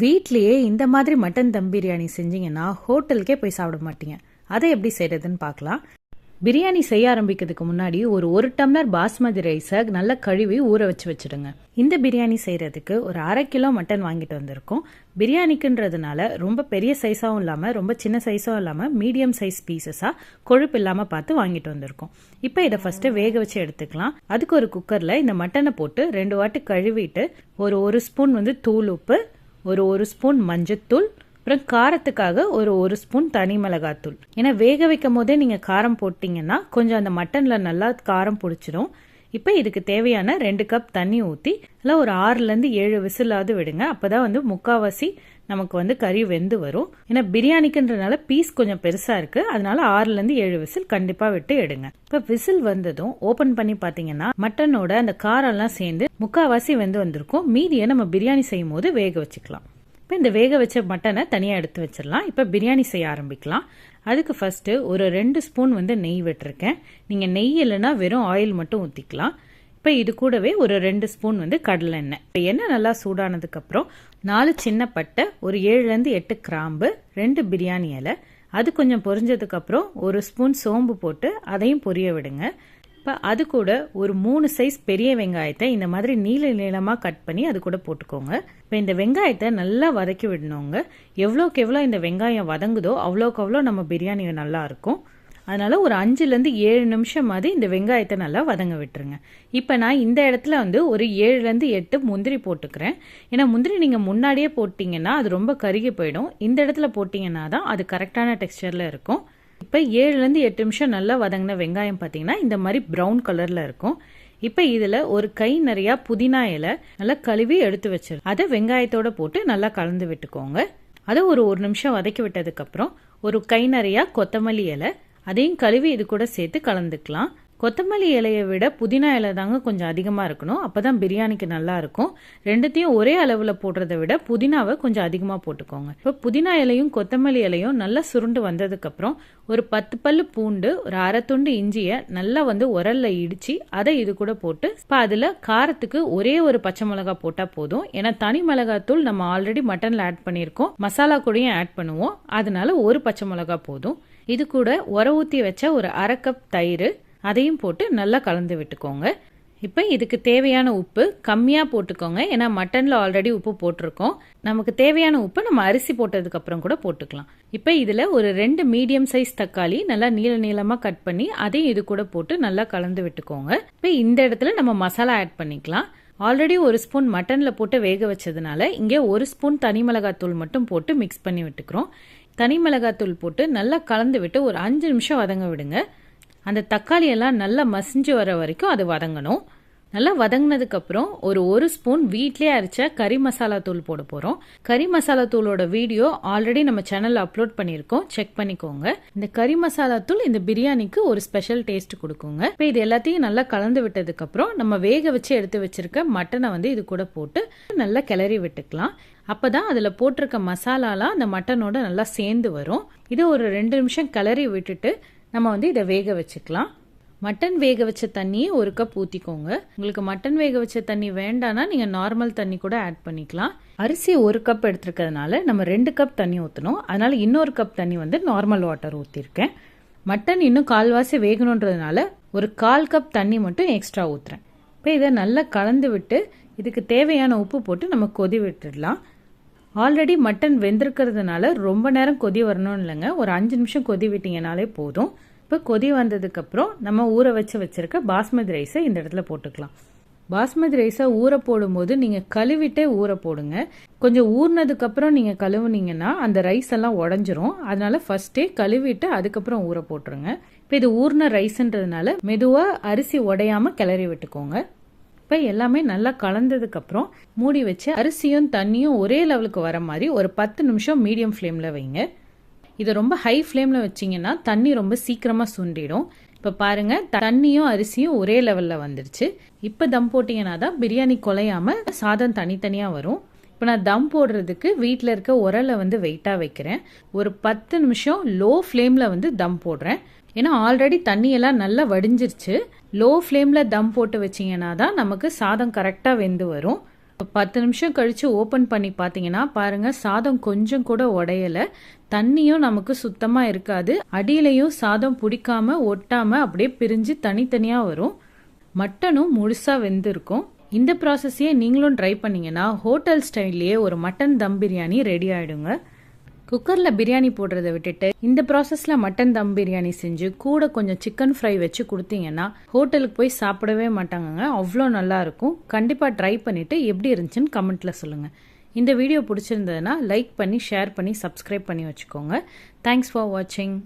வீட்லேயே இந்த மாதிரி மட்டன் தம் பிரியாணி செஞ்சீங்கன்னா ஹோட்டலுக்கே போய் சாப்பிட மாட்டீங்க. அதை எப்படி செய்யறதுன்னு பார்க்கலாம். பிரியாணி செய்ய ஆரம்பிக்கிறதுக்கு முன்னாடி ஒரு ஒரு டம்ளர் பாஸ்மதி ரைஸை நல்லா கழுவி ஊற வச்சு வச்சிடுங்க. இந்த பிரியாணி செய்கிறதுக்கு ஒரு அரை கிலோ மட்டன் வாங்கிட்டு வந்திருக்கோம். பிரியாணிக்குன்றதுனால ரொம்ப பெரிய சைஸாகவும் இல்லாமல் ரொம்ப சின்ன சைஸாகவும் இல்லாமல் மீடியம் சைஸ் பீசஸாக கொழுப்பு இல்லாமல் பார்த்து வாங்கிட்டு வந்திருக்கோம். இப்போ இதை ஃபஸ்ட்டு வேக வச்சு எடுத்துக்கலாம். அதுக்கு ஒரு குக்கரில் இந்த மட்டனை போட்டு ரெண்டு வாட்டி கழுவிட்டு ஒரு ஒரு ஸ்பூன் வந்து தூள் உப்பு ஒரு ஒரு ஸ்பூன் மஞ்சத்தூள் அப்புறம் காரத்துக்காக ஒரு ஒரு ஸ்பூன் தனி மிளகாத்தூள். ஏன்னா வேக வைக்கும் போதே நீங்கள் காரம் போட்டிங்கன்னா கொஞ்சம் அந்த மட்டனில் நல்லா காரம் பிடிச்சிரும். இப்போ இதுக்கு தேவையான ரெண்டு கப் தண்ணி ஊற்றி இல்லை ஒரு ஆறுலேருந்து ஏழு விசிலாவது விடுங்க. அப்போ தான் வந்து முக்காவாசி நமக்கு வந்து கறி வெந்து வரும். ஏன்னா பிரியாணிக்குன்றனால பீஸ் கொஞ்சம் பெருசாக இருக்குது அதனால ஆறுலேருந்து ஏழு விசில் கண்டிப்பாக விட்டு எடுங்க. இப்போ விசில் வந்ததும் ஓப்பன் பண்ணி பார்த்தீங்கன்னா மட்டனோட அந்த காரம்லாம் சேர்ந்து முக்காவாசி வெந்து வந்திருக்கும். மீதியை நம்ம பிரியாணி செய்யும் போது வேக வச்சுக்கலாம். இப்போ இந்த வேக வச்ச மட்டனை தனியாக எடுத்து வச்சிடலாம். இப்போ பிரியாணி செய்ய ஆரம்பிக்கலாம். அதுக்கு ஃபஸ்ட்டு ஒரு ரெண்டு ஸ்பூன் வந்து நெய் விட்டுருக்கேன். நீங்கள் நெய் இல்லைன்னா வெறும் ஆயில் மட்டும் ஊற்றிக்கலாம் இப்போ இது கூடவே ஒரு ரெண்டு ஸ்பூன் வந்து கடலை எண்ணெய். இப்போ எண்ணெய் நல்லா சூடானதுக்கப்புறம் நாலு சின்ன பட்டை ஒரு ஏழுலேருந்து எட்டு கிராம்பு ரெண்டு பிரியாணி இலை. அது கொஞ்சம் பொரிஞ்சதுக்கப்புறம் ஒரு ஸ்பூன் சோம்பு போட்டு அதையும் பொரிய விடுங்க. இப்போ அது கூட ஒரு மூணு சைஸ் பெரிய வெங்காயத்தை இந்த மாதிரி நீள நீளமாக கட் பண்ணி அது கூட போட்டுக்கோங்க. இப்போ இந்த வெங்காயத்தை நல்லா வதக்கி விடணுங்க. எவ்வளோக்கு எவ்வளோ இந்த வெங்காயம் வதங்குதோ அவ்வளோக்கு அவ்வளோ நம்ம பிரியாணி நல்லா இருக்கும். அதனால் ஒரு அஞ்சுலேருந்து ஏழு நிமிஷம் மாதிரி இந்த வெங்காயத்தை நல்லா வதங்க விட்டுருங்க. இப்போ நான் இந்த இடத்துல வந்து ஒரு ஏழுலேருந்து எட்டு முந்திரி போட்டுக்கிறேன். ஏன்னா முந்திரி நீங்கள் முன்னாடியே போட்டிங்கன்னா அது ரொம்ப கருகி போயிடும். இந்த இடத்துல போட்டிங்கன்னா தான் அது கரெக்டான டெக்ஸ்டரில் இருக்கும். இப்போ ஏழுலேருந்து எட்டு நிமிஷம் நல்லா வதங்கின வெங்காயம் பார்த்தீங்கன்னா இந்த மாதிரி ப்ரௌன் கலரில் இருக்கும். இப்போ இதில் ஒரு கை நிறையா புதினா இலை நல்லா கழுவி எடுத்து வச்சிரு அதை வெங்காயத்தோட போட்டு நல்லா கலந்து விட்டுக்கோங்க. அதை ஒரு ஒரு நிமிஷம் வதக்கி விட்டதுக்கப்புறம் ஒரு கை நிறையா கொத்தமல்லி இலை அதையும் கழுவி இது கூட சேர்த்து கலந்துக்கலாம். கொத்தமல்லி இலையை விட புதினா இலை தாங்க கொஞ்சம் அதிகமாக இருக்கணும். அப்போ தான் பிரியாணிக்கு நல்லா இருக்கும். ரெண்டுத்தையும் ஒரே அளவில் போடுறத விட புதினாவை கொஞ்சம் அதிகமாக போட்டுக்கோங்க. இப்போ புதினா இலையும் கொத்தமல்லி இலையும் நல்லா சுருண்டு வந்ததுக்கப்புறம் ஒரு பத்து பல்லு பூண்டு ஒரு அரை துண்டு இஞ்சியை நல்லா வந்து உரல்ல இடித்து அதை இது கூட போட்டு இப்போ அதில் காரத்துக்கு ஒரே ஒரு பச்சை மிளகா போட்டால் போதும். ஏன்னா தனி மிளகாத்தூள் நம்ம ஆல்ரெடி மட்டனில் ஆட் பண்ணியிருக்கோம். மசாலா கூடயும் ஆட் பண்ணுவோம். அதனால ஒரு பச்சை மிளகா போதும். இது கூட உர ஊற்றி வச்ச ஒரு அரை கப் தயிர் அதையும் போட்டு நல்லா கலந்து விட்டுக்கோங்க. இப்போ இதுக்கு தேவையான உப்பு கம்மியாக போட்டுக்கோங்க. ஏன்னா மட்டனில் ஆல்ரெடி உப்பு போட்டிருக்கோம். நமக்கு தேவையான உப்பு நம்ம அரிசி போட்டதுக்கு அப்புறம் கூட போட்டுக்கலாம். இப்போ இதில் ஒரு ரெண்டு மீடியம் சைஸ் தக்காளி நல்லா நீள நீளமாக கட் பண்ணி அதையும் இது கூட போட்டு நல்லா கலந்து விட்டுக்கோங்க. இப்போ இந்த இடத்துல நம்ம மசாலா ஆட் பண்ணிக்கலாம். ஆல்ரெடி ஒரு ஸ்பூன் மட்டனில் போட்டு வேக வச்சதுனால இங்கே ஒரு ஸ்பூன் தனி மிளகாத்தூள் மட்டும் போட்டு மிக்ஸ் பண்ணி விட்டுக்கிறோம். தனி மிளகாத்தூள் போட்டு நல்லா கலந்து விட்டு ஒரு அஞ்சு நிமிஷம் வதங்க விடுங்க. அந்த தக்காளியெல்லாம் நல்லா மசிஞ்சு வர வரைக்கும் அது வதங்கணும். நல்லா வதங்கினதுக்கப்புறம் ஒரு ஒரு ஸ்பூன் வீட்லேயே அரைச்ச கறி மசாலா தூள் போட போகிறோம் கறி மசாலா தூளோட வீடியோ ஆல்ரெடி நம்ம சேனலில் அப்லோட் பண்ணியிருக்கோம். செக் பண்ணிக்கோங்க. இந்த கறி மசாலா தூள் இந்த பிரியாணிக்கு ஒரு ஸ்பெஷல் டேஸ்ட் கொடுக்குங்க. இப்போ இது எல்லாத்தையும் நல்லா கலந்து விட்டதுக்கப்புறம் நம்ம வேக வச்சு எடுத்து வச்சிருக்க மட்டனை வந்து இது கூட போட்டு நல்லா கிளறி விட்டுக்கலாம். அப்போ தான் அதில் போட்டிருக்க மசாலாலாம் அந்த மட்டனோட நல்லா சேர்ந்து வரும். இதை ஒரு ரெண்டு நிமிஷம் கிளறி விட்டுட்டு நம்ம வந்து இதை வேக வச்சுக்கலாம். மட்டன் வேக வச்ச தண்ணியை ஒரு கப் ஊற்றிக்கோங்க உங்களுக்கு மட்டன் வேக வச்ச தண்ணி வேண்டாம்னா நீங்கள் நார்மல் தண்ணி கூட ஆட் பண்ணிக்கலாம். அரிசி ஒரு கப் எடுத்துருக்கிறதுனால நம்ம ரெண்டு கப் தண்ணி ஊற்றணும் அதனால் இன்னொரு கப் தண்ணி வந்து நார்மல் வாட்டர் ஊற்றிருக்கேன் மட்டன் இன்னும் கால்வாசி வேகணுன்றதுனால ஒரு கால் கப் தண்ணி மட்டும் எக்ஸ்ட்ரா ஊற்றுறேன் இப்போ இதை நல்லா கலந்து விட்டு இதுக்கு தேவையான உப்பு போட்டு நம்ம கொதி விட்டுடலாம். ஆல்ரெடி மட்டன் வெந்திருக்கிறதுனால ரொம்ப நேரம் கொதி வரணும் இல்லைங்க. ஒரு அஞ்சு நிமிஷம் கொதி விட்டீங்கனாலே போதும். இப்போ கொதி வந்ததுக்கப்புறம் நம்ம ஊற வச்சு வச்சுருக்க பாஸ்மதி ரைஸை இந்த இடத்துல போட்டுக்கலாம். பாஸ்மதி ரைஸை ஊற போடும்போது நீங்கள் கழுவிட்டே ஊற போடுங்க. கொஞ்சம் ஊறினதுக்கப்புறம் நீங்கள் கழுவுனீங்கன்னா அந்த ரைஸ் எல்லாம் உடஞ்சிரும். அதனால ஃபர்ஸ்டே கழுவிட்டு அதுக்கப்புறம் ஊற போட்டுருங்க. இப்போ இது ஊறின ரைஸ்ன்றதுனால மெதுவாக அரிசி உடையாம கிளறி விட்டுக்கோங்க. இப்போ எல்லாமே நல்லா கலந்ததுக்கப்புறம் மூடி வச்சு அரிசியும் தண்ணியும் ஒரே லெவலுக்கு வர மாதிரி ஒரு பத்து நிமிஷம் மீடியம் ஃப்ளேமில் வைங்க. இதை ரொம்ப ஹை ஃப்ளேமில் வச்சிங்கன்னா தண்ணி ரொம்ப சீக்கிரமாக சுண்டிடும். இப்போ பாருங்கள் தண்ணியும் அரிசியும் ஒரே லெவலில் வந்துருச்சு. இப்போ தம் போட்டிங்கன்னா தான் பிரியாணி குலையாமல் சாதம் தனித்தனியாக வரும். இப்போ நான் தம் போடுறதுக்கு வீட்டில் இருக்க உரலை வந்து வெயிட்டாக வைக்கிறேன். ஒரு பத்து நிமிஷம் லோ ஃப்ளேமில் வந்து தம் போடுறேன். ஏன்னா ஆல்ரெடி தண்ணியெல்லாம் நல்லா வடிஞ்சிருச்சு. லோ ஃப்ளேமில் தம் போட்டு வச்சிங்கன்னா தான் நமக்கு சாதம் கரெக்டாக வெந்து வரும். பத்து நிமிஷம் கழித்து ஓப்பன் பண்ணி பார்த்தீங்கன்னா பாருங்கள் சாதம் கொஞ்சம் கூட உடையலை. தண்ணியும் நமக்கு சுத்தமாக இருக்காது. அடியிலையும் சாதம் பிடிக்காம ஒட்டாமல் அப்படியே பிரிஞ்சு தனித்தனியாக வரும். மட்டனும் முழுசாக வெந்திருக்கும். இந்த ப்ராசஸையே நீங்களும் ட்ரை பண்ணிங்கன்னா ஹோட்டல் ஸ்டைல்லையே ஒரு மட்டன் தம் பிரியாணி ரெடி ஆகிடுங்க குக்கரில் பிரியாணி போடுறத விட்டுட்டு இந்த ப்ராசஸில் மட்டன் தம் பிரியாணி செஞ்சு கூட கொஞ்சம் சிக்கன் ஃப்ரை வச்சு கொடுத்தீங்கன்னா ஹோட்டலுக்கு போய் சாப்பிடவே மாட்டாங்கங்க. அவ்வளோ நல்லாயிருக்கும் கண்டிப்பாக ட்ரை பண்ணிவிட்டு எப்படி இருந்துச்சுன்னு கமெண்ட்டில் சொல்லுங்கள் இந்த வீடியோ பிடிச்சிருந்ததுன்னா லைக் பண்ணி ஷேர் பண்ணி சப்ஸ்கிரைப் பண்ணி வச்சுக்கோங்க. தேங்க்ஸ் ஃபார் வாட்சிங்